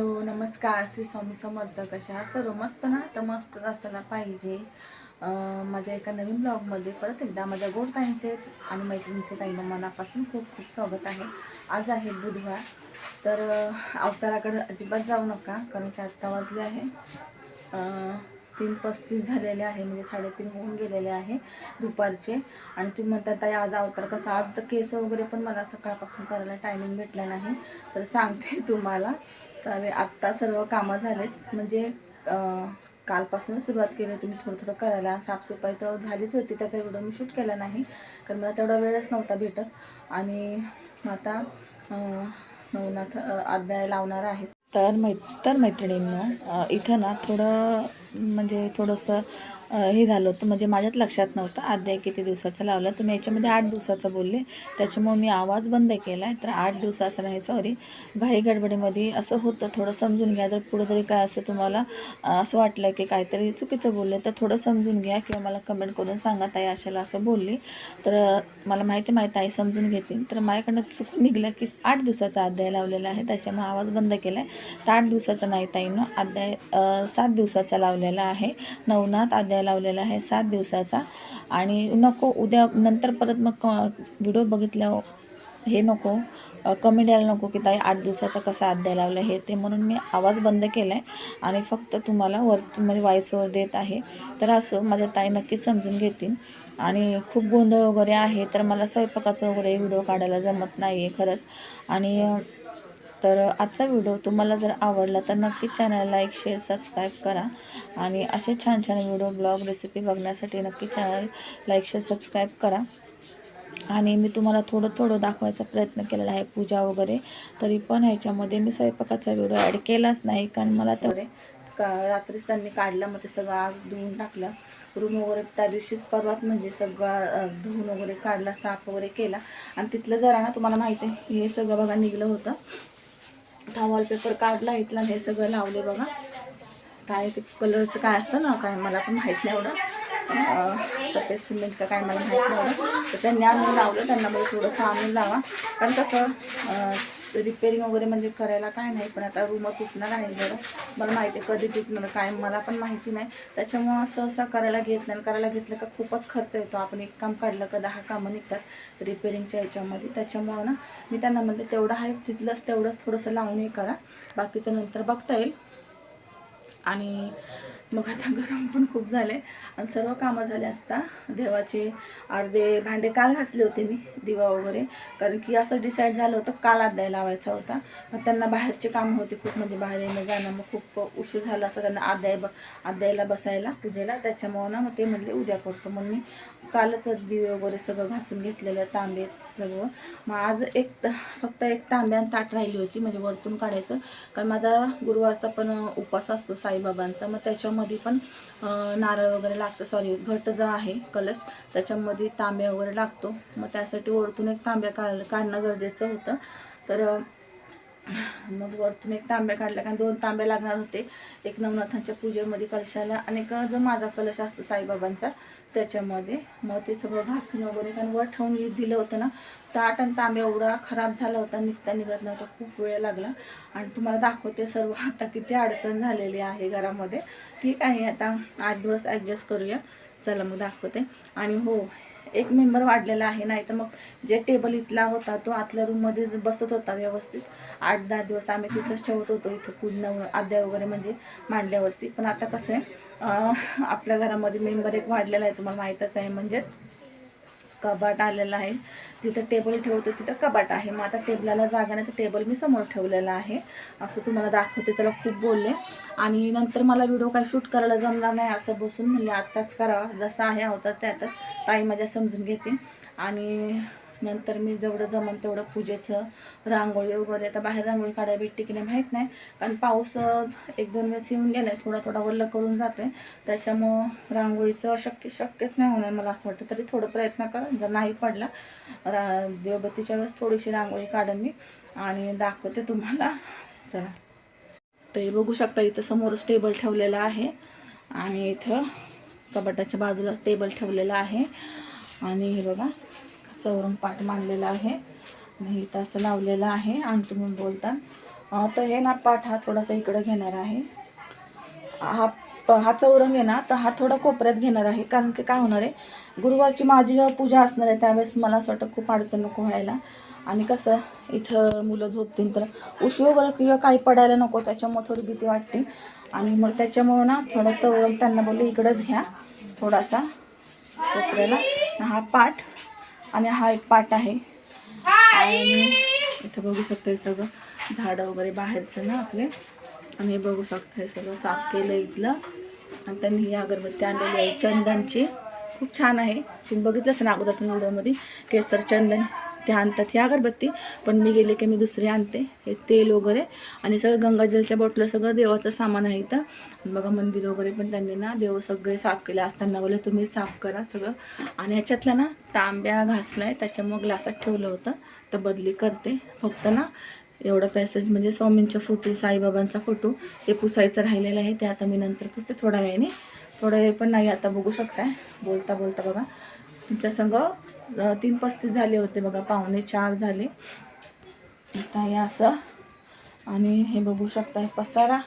Hello नमस्कार. श्री स्वामी समर्थ. कशा सर्व मस्त ना? तर मस्तच असायला पाहिजे. माझ्या एका नवीन ब्लॉगमध्ये परत एकदा माझ्या गोड ताईंचे आणि मैत्रिणींचे ताईंना मनापासून खूप खूप स्वागत आहे. आज आहे बुधवार. तर अवताराकडं अवताराकडे अजिबात जाऊ नका कारण की आत्ता वाजले आहे. तीन पस्तीस झालेले आहे म्हणजे साडेतीन होऊन गेलेले आहे दुपारचे. आणि तुम्ही म्हणता ताई आज अवतार कसा आज तर केस वगैरे पण मला सकाळपासून करायला टायमिंग भेटला नाही. तर सांगते तुम्हाला. तर आत्ता सर्व कामं झालेत. म्हणजे कालपासून सुरुवात केली तुम्ही थोडं थोडं करायला साफसफाई तर झालीच होती. त्याचा व्हिडिओ मी शूट केला नाही. कारण मला तेवढा वेळच नव्हता भेटत. आणि आता नवनाथ अं, अध्याय लावणार आहे तर मै तर मैत्रिणींना इथं ना थोडं म्हणजे थोडंसं हे झालं होतं. म्हणजे माझ्यात लक्षात नव्हतं. अध्याय किती दिवसाचा लावला. तर मी याच्यामध्ये आठ दिवसाचं बोलले. त्याच्यामुळे मी आवाज बंद केला. आहे तर आठ दिवसाचा नाही सॉरी घाई गडबडीमध्ये असं होतं. थोडं समजून घ्या. जर पुढं तरी काय असं तुम्हाला असं वाटलं की काहीतरी चुकीचं बोलले तर थोडं समजून घ्या किंवा मला कमेंट करून सांगा ताई अशाला असं बोलली. तर मला माहिती माहिती आई समजून घेतील. तर माझ्याकडनं चुकून निघलं की आठ दिवसाचा अध्याय लावलेला आहे. त्याच्यामुळे आवाज बंद केला आहे तर आठ दिवसाचा नाही ताईनं. अध्याय सात दिवसाचा लावलेला आहे. नवनाथ अध्याय लावलेला आहे सात दिवसाचा. आणि नको उद्या नंतर परत मग व्हिडिओ बघितल्यावर हे नको कमी द्यायला नको की ताई आठ दिवसाचा कसा अध्याय लावला हे ते म्हणून मी आवाज बंद केला आहे आणि फक्त तुम्हाला वर म्हणजे व्हॉइसवर देत आहे. तर असं माझ्या ताई नक्कीच समजून घेतील. आणि खूप गोंधळ वगैरे आहे तर मला स्वयंपाकाचं वगैरे व्हिडिओ काढायला जमत नाही आहे खरंच. आणि तर आजचा व्हिडिओ तुम्हाला जर आवडला तर नक्कीच चॅनल लाईक शेअर सबस्क्राईब करा. आणि असे छान छान व्हिडिओ ब्लॉग रेसिपी बघण्यासाठी नक्की चॅनल लाईक शेअर सबस्क्राईब करा. आणि मी तुम्हाला थोडं थोडं दाखवायचा प्रयत्न केलेला आहे पूजा वगैरे. तरी पण ह्याच्यामध्ये मी स्वयंपाकाचा व्हिडिओ ॲड केलाच नाही. कारण मला तेवढे का रात्रीच त्यांनी काढलं मग ते सगळं आज धुवून टाकलं. रूम वगैरे त्या दिवशीच परवाच म्हणजे सगळं धुवून वगैरे काढला साफ वगैरे केला. आणि तिथलं जरा ना तुम्हाला माहिती आहे हे सगळं बघा निघलं होतं. हा वॉलपेपर काढला इथला हे सगळं लावले बघा. काय ते कलरचं काय असतं ना काय मला पण माहीत नाही एवढं. सफेद सिमेंट का काय मला माहीत नाही एवढं. तर त्यांनी आणून लावलं त्यांना बघ थोडंसं आणून लावा. कारण कसं रिपेअरिंग वगैरे म्हणजे करायला काय नाही पण आता रूम तुटणार आहे जरा. मला माहिती आहे कधी तुटणार काय मला पण माहिती नाही. त्याच्यामुळं सहसा करायला घेत नाही. करायला घेतलं का खूपच खर्च येतो. आपण एक काम काढलं का दहा कामं निघतात रिपेअरिंगच्या याच्यामध्ये. त्याच्यामुळं ना मी त्यांना म्हणते तेवढं आहे तिथलंच तेवढंच थोडंसं लावून हे करा. बाकीचं नंतर बघता येईल. आणि मग आता गरम पण खूप झाले आणि सर्व कामं झाले आत्ता देवाचे अर्धे भांडे काल घासले होते मी दिवा वगैरे. कारण की असं डिसाईड झालं होतं काल अध्याय लावायचा होता. मग त्यांना बाहेरचे कामं होते खूप म्हणजे बाहेर येणं जाणं. मग खूप उशीर झाला असं त्यांना आद्याय ब आद्यायला बसायला पूजेला. त्याच्यामुळं ना मग ते म्हणले उद्या करतो. मग मी कालच दिवे वगैरे सगळं घासून घेतलेलं तांबे सगळं. मग आज एक फक्त एक तांब्यान ताट राहिली होती म्हणजे वरतून काढायचं. कारण माझा गुरुवारचा पण उपवास असतो साईबाबांचा. मग त्याच्यामध्ये पण नारळ वगैरे लागतं. सॉरी घट जो आहे कलश त्याच्यामध्ये तांब्या वगैरे लागतो. मग त्यासाठी वरतून एक तांब्या काढ काढणं गरजेचं होतं. तर मग वरतून एक तांब्या काढल्या कारण दोन तांब्या लागणार होते. एक नवनाथांच्या पूजेमध्ये कलशाला आणि एक जो माझा कलश असतो साईबाबांचा. त्याच्यामध्ये. मग ते सगळं घासून वगैरे कारण वर ठेवून दिलं होतं ना ताट आणि तांब्या एवढा खराब झाला होता निघता निघत नव्हता खूप वेळ लागला. आणि तुम्हाला दाखवते सर्व आता किती अडचण झालेली आहे घरामध्ये. ठीक आहे आता आठ दिवस ॲडजस्ट करूया. चला मग दाखवते. आणि हो एक मेंबर वाढलेला आहे नाही तर मग जे टेबल इथला होता तो आतल्या रूममध्ये बसत होता व्यवस्थित. आठ दहा दिवस आम्ही तिथंच ठेवत होतो इथं पूर्ण अद्या वगैरे म्हणजे मांडल्यावरती. पण आता कसं आहे आपल्या घरामध्ये मेंबर एक वाढलेला आहे तुम्हाला माहीतच आहे म्हणजेच कबाट आलेला आहे. तिथं टेबल ठेवतो तिथं कबाट आहे. मग आता टेबलाला जागा नाही तर टेबल मी समोर ठेवलेला आहे. असं तुम्हाला दाखवते चला खूप बोलले. आणि नंतर मला व्हिडिओ काय शूट करायला जमणार नाही असं बसून म्हणले आत्ताच करावा जसं आहे होतं त्यातच ताई माझ्या समजून घेते आणि नंतर मी जेवढं जमन तेवढं पूजेचं रांगोळी वगैरे आता बाहेर रांगोळी काढायला भेटते की नाही माहीत नाही. कारण पाऊस एक दोन वेळेस येऊन गेला आहे थोडा थोडा वल्ल करून जाते त्याच्यामुळं रांगोळीचं शक्य शक्यच नाही होणार मला असं वाटतं. तरी थोडं प्रयत्न करा जर नाही पडला रा देवबत्तीच्या वेळेस थोडीशी रांगोळी काढेन मी आणि दाखवते तुम्हाला. चला. तर बघू शकता इथं समोरच टेबल ठेवलेला आहे आणि इथं कपाटाच्या बाजूला टेबल ठेवलेला आहे. आणि हे बघा चौरंग पाठ मांडलेला आहे. आणि इथं असं लावलेलं आहे. आणि तुम्ही बोलता तर हे ना पाठ हा थोडासा इकडं घेणार आहे. हा प- हा चौरंग आहे ना तर हा थोडा कोपऱ्यात घेणार आहे. कारण की काय होणार आहे गुरुवारची माझी जेव्हा पूजा असणार आहे त्यावेळेस मला असं वाटतं खूप अडचण नको व्हायला. आणि कसं इथं मुलं झोपतील तर उशी वगैरे किंवा काही पडायला नको त्याच्यामुळे थोडी भीती वाटते. आणि मग त्याच्यामुळं ना थोडा चौरंग त्यांना बोलले इकडंच घ्या थोडासा कोपऱ्याला. हा पाठ आणि हा एक पाठ आहे. आणि इथं बघू शकता हे सगळं. झाडं वगैरे बाहेरचं ना आपले. आणि हे बघू शकता हे सगळं साफ केलं इथलं. आणि त्यांनी ही अगरबत्ती आणलेली आहे. चंदनची. खूप छान आहे. तुम्ही बघितलंच ना अगोदर व्हिडिओमध्ये. केसर चंदन. ते आणतात ही अगरबत्ती पण मी गेले की मी दुसरी आणते. हे तेल वगैरे आणि सगळं गंगाजलच्या बॉटलं सगळं देवाचं सामान आहे इथं. बघा मंदिर वगैरे पण त्यांनी ना देव सगळे साफ केले. असताना बोलले तुम्ही साफ करा सगळं. आणि ह्याच्यातला ना तांब्या घासला आहे त्याच्यामुळं ग्लासात ठेवलं होतं. तर बदली करते. फक्त ना एवढं पॅसेज म्हणजे स्वामींचा फोटो साईबाबांचा फोटो हे पुसायचं राहिलेलं आहे. ते आता मी नंतर पुसते थोड्या वेळाने. थोडा वेळ पण नाही आता बघू शकताय. बोलता बोलता बघा. तुमच्या संग तीन पस्तीस झाले होते बघा पाहुणे चार झाले. आता हे असं आणि हे बघू शकता पसारा.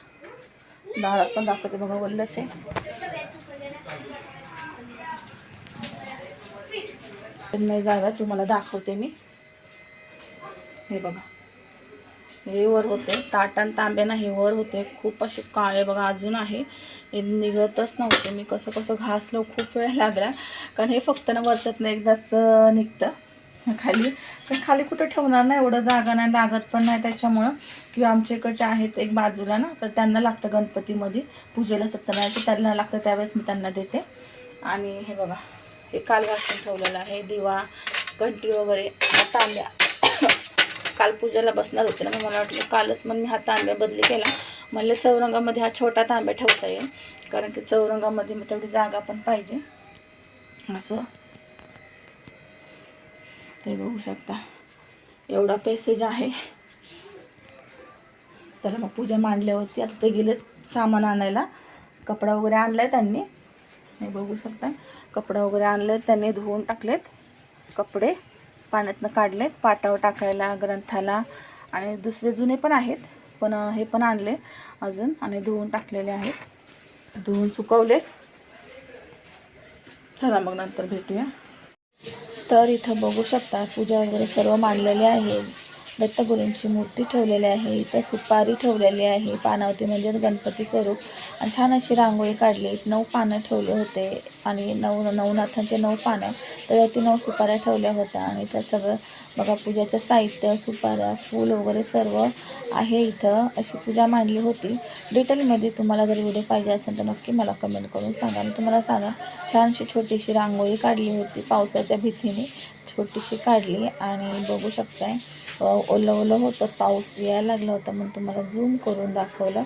दारात पण दाखवते बघा वल्लच आहे. नाही जागा तुम्हाला दाखवते मी. हे बघा. हे वर होते. ताटान तांब्या हे वर होते. खूप असे काळे बघा अजून आहे. हे निघतच नव्हते. मी कसं कसं घासलो खूप वेळ लागला. कारण हे फक्त ना वर्षातनं एकदाच निघतं. खाली पण खाली कुठं ठेवणार नाही एवढं जागा नाही लागत पण नाही त्याच्यामुळं. किंवा आमच्या इकडचे आहेत एक बाजूला ना तर त्यांना लागतं गणपतीमध्ये. पूजेला सत्यनारायण त्यांना लागतं त्यावेळेस मी त्यांना देते. आणि हे बघा हे काल घासून ठेवलेलं आहे. दिवा घंटी वगैरे तांब्या. काल पूजेला बसणार होते ना मग मला वाटलं कालच मग मी हा तांब्या बदली केला. म्हणलं चौरंगामध्ये हा छोटा तांब्या ठेवता येईल कारण की चौरंगामध्ये मग तेवढी जागा पण पाहिजे. असं. ते बघू शकता. एवढा पेसेज आहे. चला मग पूजा मांडल्यावरती आता ते गेले सामान आणायला. कपडा वगैरे आणलाय त्यांनी. हे बघू शकता. कपडा वगैरे आणले त्यांनी धुवून टाकलेत कपडे. पाण्यातनं काढलेत. पाटावर टाकायला ग्रंथाला आणि दुसरे जुने पण आहेत. पण हे पण आणले अजून आणि धुवून टाकलेले आहेत. धुवून सुकवले चला मग नंतर भेटूया. तर इथं बघू शकता पूजा वगैरे सर्व मांडलेले आहे. दत्तगुरूंची मूर्ती ठेवलेली आहे. इथं सुपारी ठेवलेली आहे. पानावती म्हणजे गणपती स्वरूप. आणि छान अशी रांगोळी काढली. नऊ पानं ठेवले होते. आणि नऊ नवनाथांचे नऊ पानं. त्यावरती नऊ सुपाऱ्या ठेवल्या होत्या. आणि त्या सगळं बघा पूजाचं साहित्य सुपाऱ्या फूल वगैरे सर्व आहे इथं. अशी पूजा मांडली होती. डिटेलमध्ये तुम्हाला जर व्हिडिओ पाहिजे असेल तर नक्की मला कमेंट करून सांगा. मी तुम्हाला सांगा छानशी छोटीशी रांगोळी काढली होती पावसाच्या भीतीने. छोटीशी काढली. आणि बघू शकताय ओलं ओलं होतं. पाऊस यायला लागला होता म्हणून तुम्हाला झूम करून दाखवलं.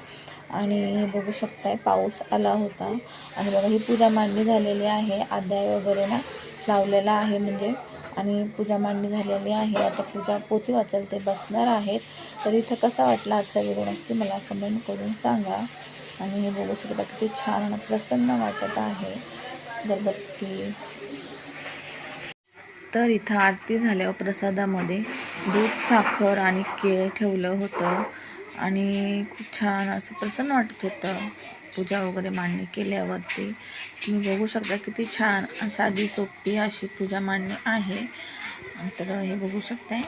आणि हे बघू शकताय पाऊस आला होता. आणि बघा ही पूजा मांडणी झालेली आहे. अध्याय वगैरे ना लावलेला आहे म्हणजे. आणि पूजा मांडणी झालेली आहे. आता पूजा पोती वाचायला ते बसणार आहेत. तर इथं कसा वाटला आजचा व्हिडिओ नक्की मला कमेंट करून सांगा. आणि हे बघू शकता किती छान आणि प्रसन्न वाटत आहे. अगरबत्ती तर इथं आरती झाल्यावर प्रसादामध्ये दूध साखर आणि केळ ठेवलं होतं. आणि खूप छान असं प्रसन्न वाटत होतं. पूजा वगैरे मांडणी केल्यावरती. तुम्ही बघू शकता किती छान साधी सोपी अशी पूजा मांडणी आहे. तर हे बघू शकताय.